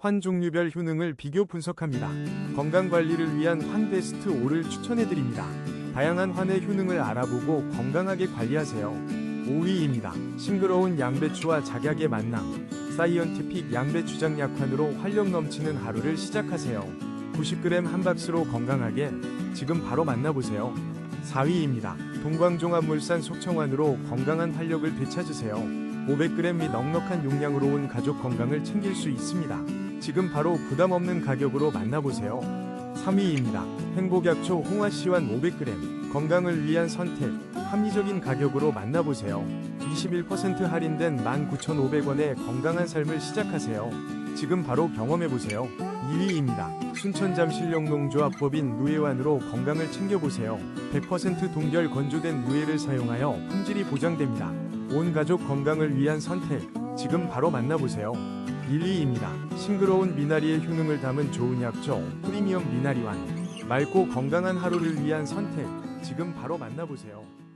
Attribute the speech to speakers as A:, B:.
A: 환 종류별 효능을 비교 분석합니다. 건강 관리를 위한 환 베스트 5를 추천해 드립니다. 다양한 환의 효능을 알아보고 건강하게 관리하세요. 5위입니다. 싱그러운 양배추와 작약의 만남. 사이언티픽 양배추장 약환으로 활력 넘치는 하루를 시작하세요. 90g 한 박스로 건강하게 지금 바로 만나보세요. 4위입니다. 동광종합물산 속청환으로 건강한 활력을 되찾으세요. 500g 및 넉넉한 용량으로 온 가족 건강을 챙길 수 있습니다. 지금 바로 부담 없는 가격으로 만나보세요. 3위입니다. 행복약초 홍화시환 500g 건강을 위한 선택 합리적인 가격으로 만나보세요. 21% 할인된 19,500원에 건강한 삶을 시작하세요. 지금 바로 경험해보세요. 2위입니다. 순천 잠실용농조합법인 누에완으로 건강을 챙겨보세요. 100% 동결 건조된 누에를 사용하여 품질이 보장됩니다. 온 가족 건강을 위한 선택 지금 바로 만나보세요. 1위입니다. 싱그러운 미나리의 효능을 담은 좋은 약초 프리미엄 미나리완 맑고 건강한 하루를 위한 선택 지금 바로 만나보세요.